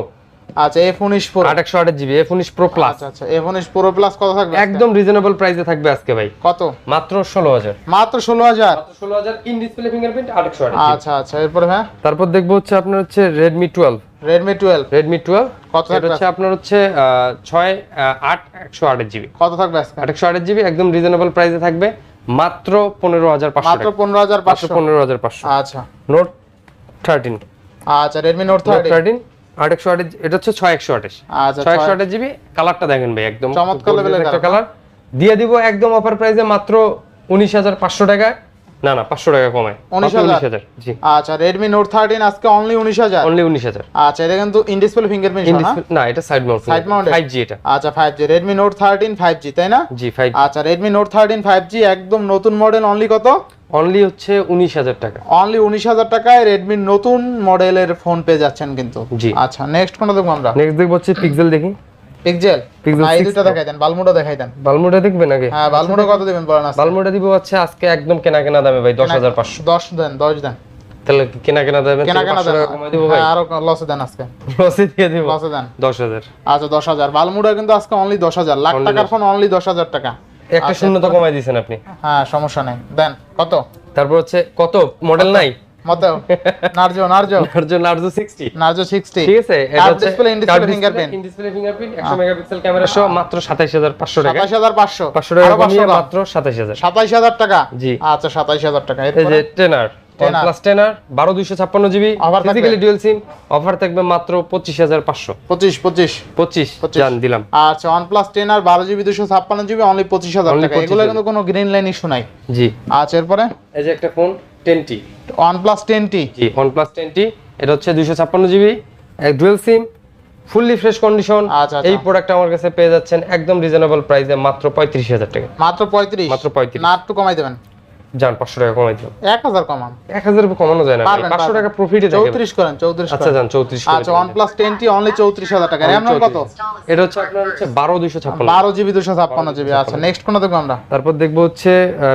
আচ্ছা এফ উনিশ প্রো আট একশো আটের জিবি এফ উনিশ প্রো প্লাস আচ্ছা আচ্ছা কত থাকবে একদম রিজনেবল প্রাইসে থাকবে আজকে ভাই। কত? মাত্র ষোলো হাজার। মাত্র ইন ডিসপ্লে ফিঙ্গারপ্রিন্ট আচ্ছা আচ্ছা এরপরে হ্যাঁ তারপর দেখব হচ্ছে আপনার হচ্ছে Redmi twelve Redmi twelve Redmi twelve কত থাকবে হচ্ছে আপনার হচ্ছে আহ, ছয় আহ, আট একশো আটের জিবি। কত থাকবে আজকে? আট একশো জিবি একদম রিজনেবল প্রাইসে থাকবে। মাত্র পনেরো হাজার মাত্র টাকা। পনেরো হাজার মাত্র পাঁচশো। পনেরো হাজার পাঁচশো। আচ্ছা। নোট থার্টিন আচ্ছা Redmi note note thirty thirteen আট একশো এটা হচ্ছে ছয় একশো আঠাশ। আচ্ছা ছয় একশো আঠাশ জিবি কালারটা দেখেন ভাই একদম চমৎকার একটা কালার। দিয়ে দিব একদম অফার প্রাইসে মাত্র উনিশ হাজার পাঁচশো টাকায়। না না পাঁচশো টাকা কমায়। 19,000 উনিশ হাজার জি। আচ্ছা রেডমি নোট থার্টিন আজকে অনলি উনিশ হাজার? অনলি উনিশ হাজার। আচ্ছা এটা কিন্তু ইন ডিসপ্লে ফিঙ্গারপ্রিন্ট না? এটা side mount mounted? Five G এটা। আচ্ছা five G Redmi note thirteen five G তাই না? জি ফাইভ আচ্ছা Redmi note thirteen five G একদম নতুন মডেল অনলি কত? অনলি হচ্ছে উনিশ হাজার টাকা। অনলি উনিশ হাজার টাকায় রেডমি নতুন মডেলের ফোন পেয়ে যাচ্ছেন কিন্তু। জি। আচ্ছা নেক্সট কোনটা দেখব আমরা? নেক্সট দেখব হচ্ছে পিক্সেল দেখি। পিক্সেল এই দুটো দেখাই দেন বালমুডো দেখাই দেন। বালমোটা দেখবেন আগে হ্যাঁ বালমুডো কত দিবেন বলেন আজকে? দিব হচ্ছে আজকে একদম কেনা কেনা দামে ভাই দশ হাজার পাঁচশো। দশ দেন দশ দেন। তাহলে কেনা কেনা দামে? কেনা কেনা দেন কমাই দিব ভাই? হ্যাঁ আরও লসে দেন আজকে। লসে দিয়ে দিব। লসে দেন। দশ হাজার। আচ্ছা বালমুডা কিন্তু আজকে অনলি দশ হাজার। লাখ Only টাকার ফোন অনলি দশ হাজার টাকা। একটা শূন্য তো কমাই দিয়েছেন আপনি। হ্যাঁ সমস্যা নেই। দেন কত? তারপর হচ্ছে কত? মডেল নাই? মত। Narzo Narzo. Narzo Narzo sixty Narzo sixty ঠিক আছে এটা হচ্ছে display in display fingerprint in display fingerprint একশো মেগাপিক্সেল ক্যামেরা সহ মাত্র সাতাইশ হাজার পাঁচশো টাকা। সাতাশ হাজার পাঁচশো। পাঁচশো টাকা কমিয়ে মাত্র সাতাইশ হাজার। সাতাইশ হাজার টাকা? জি। আচ্ছা সাতাইশ হাজার টাকা। এই যে টেনার Tenor। প্লাস টেনার বারো দুইশো ছাপ্পান্ন GB physically dual SIM offer থাকবে মাত্র পঁচিশ হাজার পাঁচশো। পঁচিশ পঁচিশ। পঁচিশ। জান দিলাম। আচ্ছা ওয়ান প্লাস বারো জিবি দুশো ছাপ্পান্ন জিবি অনলি পঁচিশ হাজার টাকা। এগুলো কিন্তু কোনো গ্রিন লাইন ইস্যু নাই। জি। আচ্ছা এরপরে? এই যে একটা phone ten T one plus ten G one plus ten এটা হচ্ছে দুইশো ছাপ্পান্ন GB dual SIM fully fresh condition. এই প্রোডাক্ট আমার কাছে পেয়ে যাচ্ছেন একদম রিজনেবল প্রাইসে মাত্র পঁয়ত্রিশ হাজার টাকা। মাত্র পঁয়ত্রিশ? মাত্র 35 না একটু কমাই দেবেন। যান পাঁচশো টাকা কমাই দিলাম। এক হাজার কমান। এক হাজার কমানো যায় না পাঁচশো। টাকা প্রফিটে চৌত্রিশ করেন চৌত্রিশ আচ্ছা যান চৌত্রিশ আচ্ছা one plus ten T only চৌত্রিশ হাজার টাকা। র্যাম কত? এটা হচ্ছে আপনার হচ্ছে বারো দুইশো ছাপ্পান্ন। বারো জিবি দুশো ছাপ্পান্ন জিবি। আচ্ছা নেক্সট কোনটা দেখব আমরা? তারপর দেখব হচ্ছে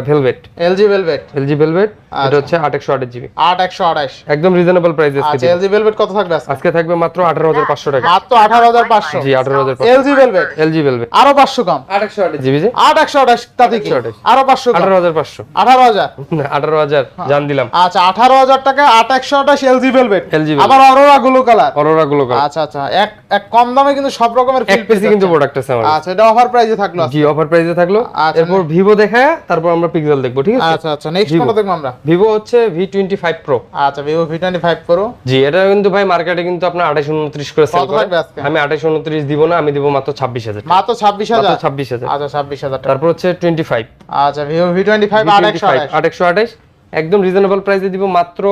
Velvet LG Velvet LG Velvet আচ্ছা। এটা হচ্ছে আট একশো আটের জিবি। আট একশো আঠাশ। একদম রিজনেবল প্রাইস আচ্ছা এলজি ভেলভেট কত থাকবে আজকে? থাকবে মাত্র আঠারো হাজার পাঁচশো টাকা। মাত্র আঠারো হাজার পাঁচশো। জি আঠারো হাজার এলজি ভেলভেট এলজি ভেলভেট আরও পাঁচশো কম। আট একশো আটের জিবি আট একশো আঠাশ তাতে আরও পাঁচশো কম। আঠারো হাজার পাঁচশো। আঠারো হাজার। জান দিলাম। আচ্ছা আঠারো হাজার টাকা এলজি ভেলভেট। আবার অরোরা গুলো কালার অরোরা গুলো আচ্ছা আচ্ছা এক এক কম দামে কিন্তু সব রকমের এক পিসই কিন্তু প্রোডাক্ট আছে আমাদের। আচ্ছা এটা অফার প্রাইসে থাকল জি অফার প্রাইসে থাকল। আচ্ছা, এরপর ভিভো দেখা তারপর আমরা পিক্সেল দেখব ঠিক আছে? আচ্ছা আচ্ছা নেক্সট কোনটা দেখব আমরা? ভিভো হচ্ছে V25 Pro আচ্ছা ভিভো V25 Pro জি এটা কিন্তু ভাই মার্কেটে কিন্তু আপনার 2829 করে সেল করে। আমি 2829 দিব না আমি দিব মাত্র 26000 মাত্র 26000 মাত্র 26000 আচ্ছা 26000 তারপর হচ্ছে 25 আচ্ছা ভিভো V25 828 828 একদম রিজনেবল প্রাইসে দিব মাত্র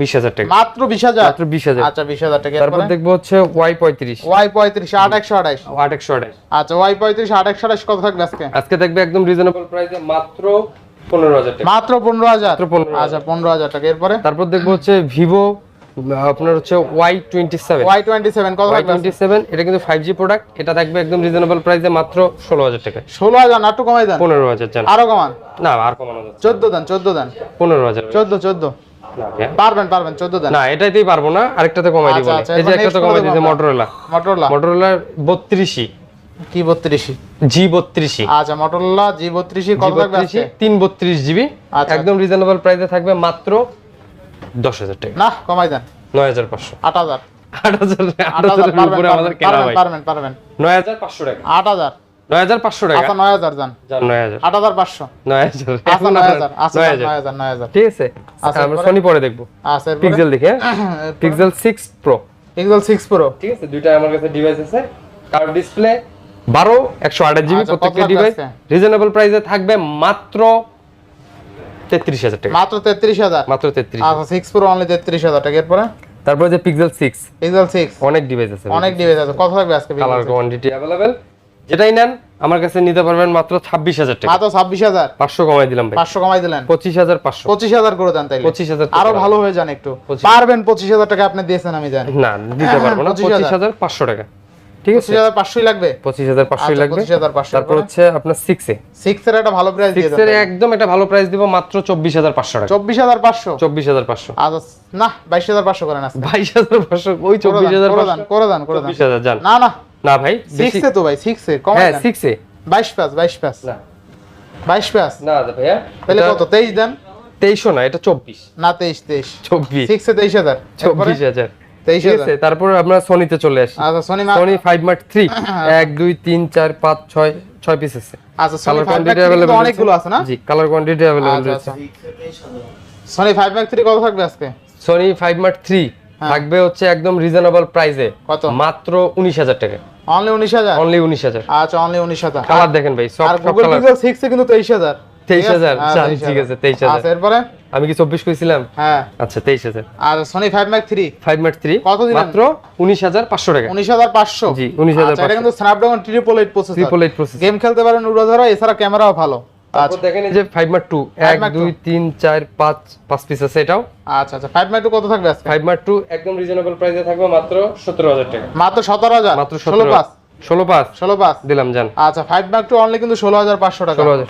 বিশ হাজার টাকা। মাত্র বিশ হাজার? মাত্র বিশ হাজার। আচ্ছা বিশ হাজার টাকা। তারপর দেখব হচ্ছে ওয়াই পঁয়ত্রিশ। ওয়াই পঁয়ত্রিশ আট একশো আঠাশ। আট একশো আঠাশ। আচ্ছা ওয়াই পঁয়ত্রিশ আট একশো আঠাশ কত থাকবে আজকে? আজকে দেখবে একদম রিজনেবল প্রাইসে মাত্র পনেরো হাজার টাকা। মাত্র পনেরো হাজার? মাত্র 15,000 আচ্ছা পনেরো হাজার টাকা। এরপরে? তারপর দেখব হচ্ছে ভিভো আপনার হচ্ছে Y twenty seven Y twenty seven কত টোয়েন্টি সেভেন এটা কিন্তু ফাইভ জি প্রোডাক্ট এটা থাকবে একদম রিজনেবল প্রাইসে মাত্র ষোলো হাজার টাকা ষোলো হাজার না একটু কমাই দেন। পনেরো হাজার জান আরও কমান। না আর কমানো যাচ্ছে চোদ্দ দেন চোদ্দ দেন। পনেরো হাজার। চোদ্দ চোদ্দ। পারবেন পারবেন চোদ্দ দেন। না এটাতেই পারব না আরেকটাতে কমাই দিব আচ্ছা, আচ্ছা, এই যে একটাতে কমাই দেবো আমরা। মটোরোলা মোটরোলা বত্রিশই কি বত্রিশি? জি বত্রিশই আচ্ছা মটোরোলা জি বত্রিশি কত থাকবে আজকে? তিন বত্রিশ জিবি আচ্ছা। একদম রিজনেবল প্রাইসে থাকবে মাত্র দশ হাজার টাকা। না কমাই দেন। নয় হাজার পাঁচশো। আট হাজার। আট হাজার আট আট হাজার উপরে আমাদের কেনা পারবেন পারবেন পারবেন। নয় হাজার পাঁচশো টাকা। আট হাজার। নয় হাজার পাঁচশো টাকা? আচ্ছা নয় হাজার যান। নয় হাজার। আট হাজার পাঁচশো। নয় হাজার। আচ্ছা নয় হাজার আচ্ছা নয় নয় হাজার। হাজার নয় হাজার। ঠিক আছে। আচ্ছা, আমরা এরপরে? সনি পরে দেখব। আচ্ছা পিক্সেল দেখে Pixel six pro Pixel six pro ঠিক আছে দুইটা আমার কাছে ডিভাইস আছে। কার ডিসপ্লে বারো একশো আঠাশ জিবি আচ্ছা, প্রত্যেকটা ডিভাইস রিজনেবল প্রাইসে থাকবে মাত্র তেত্রিশ হাজার টাকা। মাত্র তেত্রিশ হাজার? মাত্র তেত্রিশ আচ্ছা সিক্স প্রো অনলি তেত্রিশ হাজার টাকা। এরপরে? তারপরে যে পিক্সেল সিক্স পিক্সেল সিক্স অনেক ডিভাইস আছে। অনেক ডিভাইস আছে। কত থাকবে আজকে কালার কোয়ান্টিটি অ্যাভেলেবেল যেটাই নেন আমার কাছে নিতে পারবেন মাত্র ছাব্বিশ হাজার টাকা। মাত্র ছাব্বিশ হাজার? পাঁচশো কমাই দিলাম পাঁচশো কমাই দিলেন? পঁচিশ হাজার পাঁচশো। পঁচিশ হাজার করে দেন তাইলে। 25,000 আরও ভালো হয়ে যান একটু। পারবেন পঁচিশ হাজার টাকা আপনি দিয়েছেন আমি জানি। না দিতে পারব না। পঁচিশ হাজার পাঁচশো টাকা। ঠিক আছে? 25500 লাগবে। 25500 আচ্ছা, লাগবে। 25500 তারপর মানে? হচ্ছে আপনার 6 এ। 6 এর একটা ভালো প্রাইস দিয়ে 6 এর একদম একটা ভালো প্রাইস দিব মাত্র 24500 টাকা। 24500 24500 আজ না 22500 করেন আজকে। 22500 ওই 24500 করে দান করে দান করে দান। 25000 জান না না। না ভাই 6 এ তো ভাই 6 এ কম হ্যাঁ 6 এ। 22 পাস 22 পাস না। 22 পাস না ভাইয়া তাহলে কত 23 দেন? 2300 না এটা 24 না 23 23 24 6 এ 23000 24000 তারপর আমরা সোনিতে চলে আসি। আচ্ছা Sony Sony five mark three এক দুই তিন চার পাঁচ ছয় ছয় পিস আছে। আচ্ছা কালার কোয়ান্টিটি অ্যাভেলেবল অনেকগুলো আছে না? জি কালার কোয়ান্টিটি রয়েছে। আচ্ছা। সোনি ফাইভ ম্যাক থ্রি কত থাকবে আজকে? সোনি ফাইভ মার্ক থ্রি থাকবে হচ্ছে একদম রিজনেবল প্রাইসে। কত? মাত্র উনিশ হাজার টাকা। অনলি উনিশ হাজার? অনলি উনিশ হাজার। আচ্ছা অনলি উনিশ হাজার। কালার দেখেন ভাই সব আর সব Google colour Pixel six A কিন্তু তেইশ হাজার 23,000 হ্যাঁ, আচ্ছা, ঠিক আছে, 23,000 আচ্ছা এরপরে? আমি কি চব্বিশ কইছিলাম? হ্যাঁ। আচ্ছা তেইশ হাজার। আর Sony five mark three five mark three কত দিলেন? মাত্র উনিশ হাজার পাঁচশো টাকা। উনিশ হাজার পাঁচশো? জি, 19,500 এটা কিন্তু Snapdragon triple eight processor triple eight process game খেলতে পারেন উড়ো এছাড়া ক্যামেরাও ভালো। তারপর দেখেন এই যে ফাইভ মার্ক টু এক Mark দুই তিন চার পাঁচ পাঁচ পিস আছে এটাও। আচ্ছা আচ্ছা ফাইভ ম্যাক টু কত থাকবে আজকে? ফাইভ মার্ক টু একদম রিজনেবল প্রাইসে থাকবে মাত্র সতেরো হাজার টাকা। মাত্র সতেরো হাজার? মাত্র ষোলো সতেরো। পাঁচ ষোলো পাঁচ। ষোলো পাঁচ। দিলাম জান। আচ্ছা ফাইভ ম্যাক টু অনলি কিন্তু ষোলো হাজার পাঁচশো টাকা। ষোলো হাজার।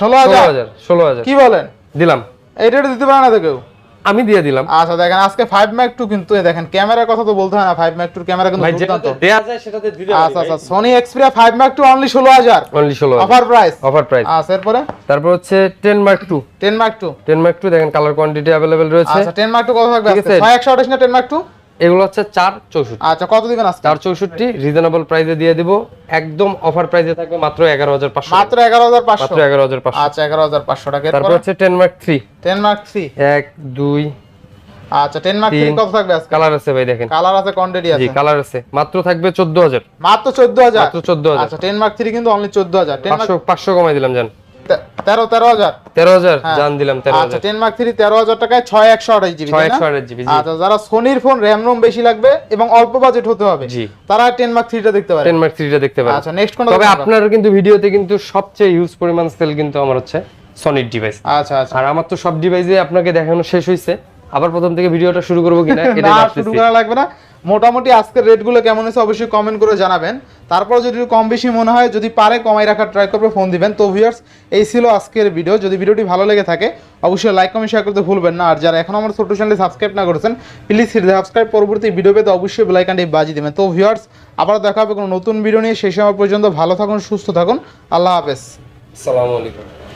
ষোলো হাজার? ষোলো হাজার কি বলেন? দিলাম। এই রেটে দিতে পারে না তো কেউ? আমি দিয়ে দিলাম। আচ্ছা দেখেন আজকে ফাইভ ম্যাক টু কিন্তু দেখেন ক্যামেরার কথা তো বলতে হয় না ফাইভ ম্যাক টুর ক্যামেরা কিন্তু দুর্দান্ত। দেয়া যায় সেটাতে দিতে আচ্ছা আচ্ছা Sony Xperia five mark two only ষোলো হাজার। অনলি ষোলো অফার প্রাইস অফার প্রাইস আচ্ছা এরপরে? তারপর হচ্ছে ten mark two ten mark two ten mark two দেখেন কালার কোয়ান্টিটি অ্যাভেলেবেল রয়েছে। আচ্ছা টেন মার্ক টু কত থাকবে আজকে? আছে। ছয় একশো আঠাশ না টেন মার্ক টু এগুলো হচ্ছে চার চৌষট্টি। আচ্ছা কত দিবেন আজকে? চার চৌষট্টি রিজনেবল প্রাইসে দিয়ে দিব। একদম অফার প্রাইসে থাকবে মাত্র এগারো হাজার পাঁচশো মাত্র এগারো হাজার পাঁচশো। মাত্র এগারো হাজার পাঁচশো। আচ্ছা এগারো হাজার পাঁচশো টাকা। তারপর হচ্ছে ten mark three ten mark three এক দুই আচ্ছা টেন মার্ক থ্রি কত থাকবে আজকে? কালার আছে ভাই দেখেন। কালার আছে কোয়ান্টিটি জি আছে। কালার আছে। মাত্র থাকবে চোদ্দ হাজার। মাত্র চোদ্দ হাজার? মাত্র চোদ্দ হাজার। আচ্ছা টেন মার্ক থ্রি কিন্তু অনলি চোদ্দ হাজার। টেন পাঁচশো পাঁচশো কমাই দিলাম জান। তেরো তেরো হাজার। তেরো হাজার হ্যাঁ। জান দিলাম তেরো আচ্ছা টেন মার্ক থ্রি তেরো হাজার টাকায় ছয় একশো আঠাশ জিবি ছয় একশো আঠাশ জিবি আচ্ছা যারা সোনির ফোন র্যাম রোম বেশি লাগবে এবং অল্প বাজেট হতে হবে জি। তারা টেন মার্ক থ্রিটা দেখতে পারে। টেন মার্ক থ্রিটা দেখতে পারেন আচ্ছা নেক্সট কোনটা তবে? আপনার কিন্তু ভিডিওতে কিন্তু সবচেয়ে ইউজ পরিমাণ সেল কিন্তু আমার হচ্ছে সনির ডিভাইস আচ্ছা আচ্ছা। আর আমার তো সব ডিভাইসে আপনাকে দেখানো শেষ হয়েছে আবার প্রথম থেকে ভিডিওটা শুরু করব কিনা এটা শুরু করা লাগবে না। মোটামুটি আজকের রেটগুলো কেমন হয়েছে অবশ্যই কমেন্ট করে জানাবেন। তারপর যদি কম বেশি মনে হয়, যদি পারে কমাই রাখার ট্রাই করবে ফোন দিবেন। তো ভিউয়ার্স এই ছিল আজকের ভিডিও যদি ভিডিওটি ভালো লেগে থাকে, অবশ্যই লাইক কমেন্ট শেয়ার করতে ভুলবেন না। আর যারা এখন আমার ছোট চ্যানেলে সাবস্ক্রাইব না করেছেন প্লিজ সাবস্ক্রাইব পরবর্তী ভিডিও পেতে অবশ্যই বেলাইকানটি বাজিয়ে দেবেন। তো ভিউয়ার্স আবার দেখা হবে কোনো নতুন ভিডিও নিয়ে। সেই সময় পর্যন্ত ভালো থাকুন, সুস্থ থাকুন। আল্লাহ হাফেজ। আসসালামু আলাইকুম।